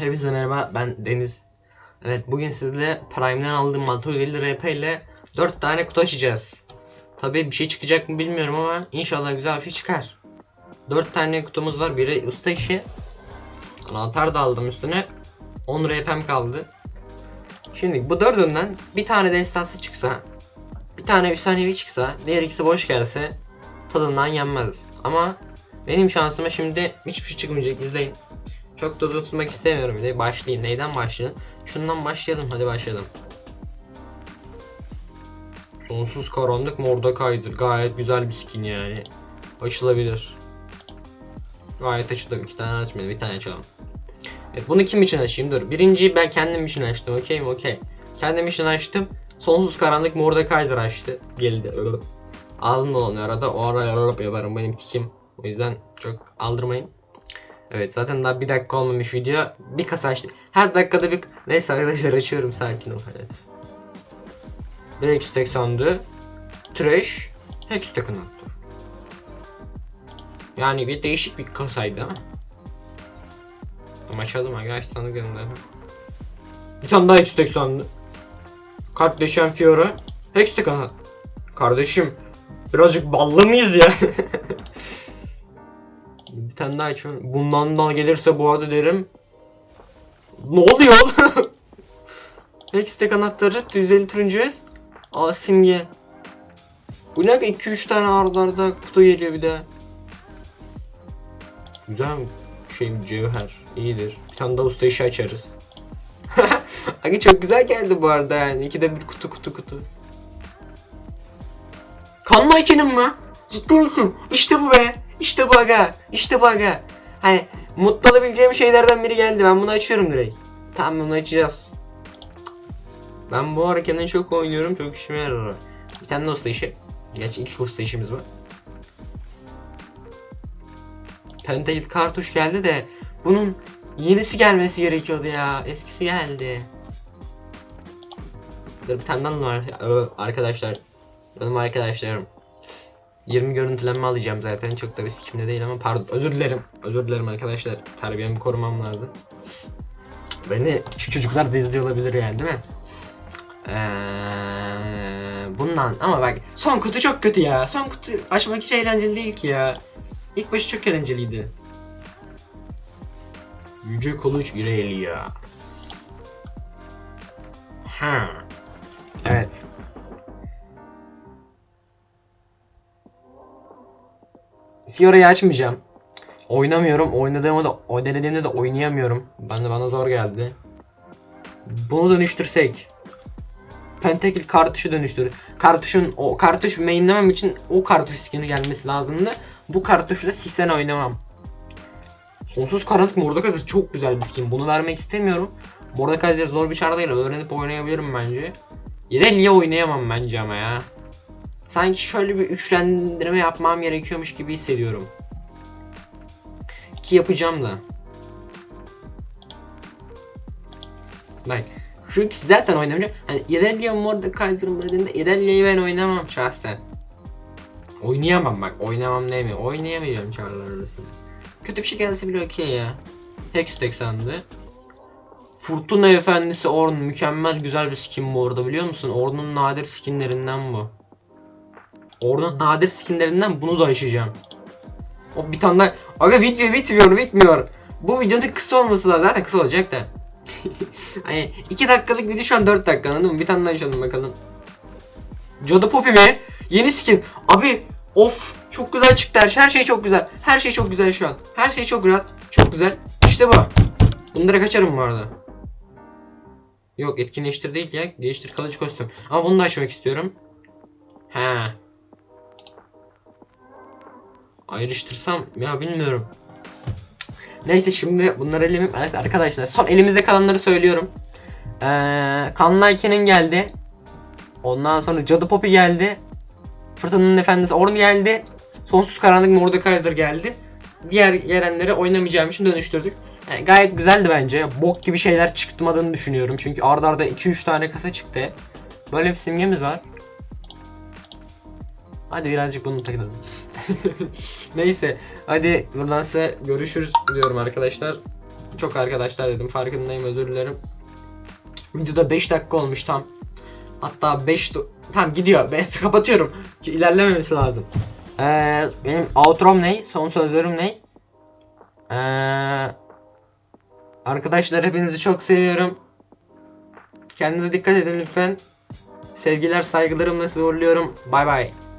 Hepinize merhaba ben Deniz. Evet bugün sizle Prime'den aldığım Manto 50 RP ile 4 tane kutu açacağız. Tabii bir şey çıkacak mı bilmiyorum ama inşallah güzel bir şey çıkar. 4 tane kutumuz var. Biri usta işi. Anahtar da aldım üstüne. 10 RP'm kaldı. Şimdi bu dördünden bir tane destansı çıksa, bir tane efsanevi çıksa, diğer ikisi boş gelse tadından yenmez. Ama benim şansıma şimdi hiçbir şey çıkmayacak izleyin. Çok da tutmak istemiyorum bir de başlayayım. Neyden başlayalım? Şundan başlayalım hadi başlayalım. Sonsuz karanlık Mordekaiser gayet güzel bir skin yani. Açılabilir. Gayet açılır. iki tane açmayalım bir tane açalım. Evet bunu kim için açayım dur. Birinciyi ben kendim için açtım okey mi okey. Kendim için açtım. Sonsuz karanlık Mordekaiser açtı. Geldi. Ağzım dolanıyor arada o ara yaparım benim tikim. O yüzden çok aldırmayın. Evet zaten daha bir dakika olmamış video. Bir kasa açtık. Her dakikada bir... Neyse arkadaşlar açıyorum sakin ol. Evet. Direkt stack sandığı. Trash. Hextech anahtar. Yani bir değişik bir kasaydı ama. Ama açalım arkadaş sandık yanında. Bir tane daha Hextech sandığı. Kart deşen Fiora. Hextech anahtar. Kardeşim birazcık ballı mıyız ya? Tane daha. Bundan da gelirse bu arada derim. Ne oluyor? Hextech anahtarı 150 turuncu Aa simge. Bu ne 2-3 tane arda arda kutu geliyor bir de. Güzel bir şey cevher. İyidir. Bir tane daha usta işi açarız. Aga çok güzel geldi bu arada yani. İkide bir kutu kutu kutu. Kanma ikinin mi? Ciddi misin? İşte bu be. İşte bu aga. İşte bu aga. Hani mutlu olabileceğim şeylerden biri geldi. Ben bunu açıyorum direkt. Tamam bunu açacağız. Ben bu hareketini çok oynuyorum. Çok işime yarar. Bir tane de işi. Gerçi ilk usta işimiz var. Tentacle kartuş geldi de bunun yenisi gelmesi gerekiyordu ya. Eskisi geldi. Dur bir tane daha var. Arkadaşlar. Benim arkadaşlarım. 20 görüntülenme alacağım zaten çok da bir sikimde değil ama pardon özür dilerim. Özür dilerim arkadaşlar. Terbiyemi korumam lazım. Beni küçük çocuklar da izliyor olabilir yani değil mi? Ee, bundan ama bak son kutu çok kötü ya. Son kutu açmak hiç eğlenceli değil ki ya. İlk başı çok eğlenceliydi. Yüce Kılıç İrelia. Ha. Evet. Fiora'yı açmayacağım. Oynamıyorum. Oynadığımda da o denediğimde de oynayamıyorum. De bana zor geldi. Bunu dönüştürsek. Pentakill kartuşu dönüştür. Kartuşun o kartuş mainlemem için o kartuş skin'i gelmesi lazımdı. Bu kartuşu da Sisen oynamam. Sonsuz karanlık Mordekaiser çok güzel bir skin. Bunu vermek istemiyorum. Mordekaiser zor bir çar değil. Öğrenip oynayabilirim bence. Irelia oynayamam bence ama ya. Sanki şöyle bir üçlendirme yapmam gerekiyormuş gibi hissediyorum. Ki yapacağım da. Bak ikisi zaten oynamıyor. Hani Irelia Mordekaiser mı dediğinde Irelia'yı ben oynamam şahsen. Oynayamam bak oynamam demiyor. Oynayamıyorum çarlar arasında. Kötü bir şey gelse bile okey ya. Hextech sandı. Fırtına Efendisi Orn mükemmel güzel bir skin bu arada biliyor musun? Orn'un nadir skinlerinden bu. Orn'un nadir skinlerinden bunu da açacağım. O bir tane daha... Aga video bitmiyor bitmiyor. Bu videonun kısa olması da zaten kısa olacak da. hani 2 dakikalık video şu an 4 dakika anladın mı? Bir tane daha açalım bakalım. Cadı Poppy mi? Yeni skin. Abi of çok güzel çıktı her şey. Her şey çok güzel. Her şey çok güzel şu an. Her şey çok rahat. Çok güzel. İşte bu. Bunu direkt açarım bu arada. Yok etkinleştir değil ya. Değiştir kalıcı kostüm. Ama bunu da açmak istiyorum. He. Ayrıştırsam ya bilmiyorum. Neyse şimdi bunları elimim evet arkadaşlar son elimizde kalanları söylüyorum. Ee, Kanlı Ayken'in geldi. Ondan sonra Cadı Poppy geldi. Fırtınanın Efendisi Orn geldi. Sonsuz Karanlık Mordekaiser geldi. Diğer gelenleri oynamayacağım için dönüştürdük. Yani gayet güzeldi bence. Bok gibi şeyler çıkmadığını düşünüyorum. Çünkü ardarda arda 2-3 tane kasa çıktı. Böyle bir simgemiz var. Hadi birazcık bunu takalım. Neyse hadi buradan size görüşürüz diyorum arkadaşlar. çok arkadaşlar dedim farkındayım özür dilerim. Videoda 5 dakika olmuş tam. Hatta 5 tam gidiyor. Ben kapatıyorum. İlerlememesi lazım. Ee, benim outro'm ne? Son sözlerim ne? Ee, arkadaşlar hepinizi çok seviyorum. Kendinize dikkat edin lütfen. Sevgiler saygılarımla sizi uğurluyorum. Bay bay.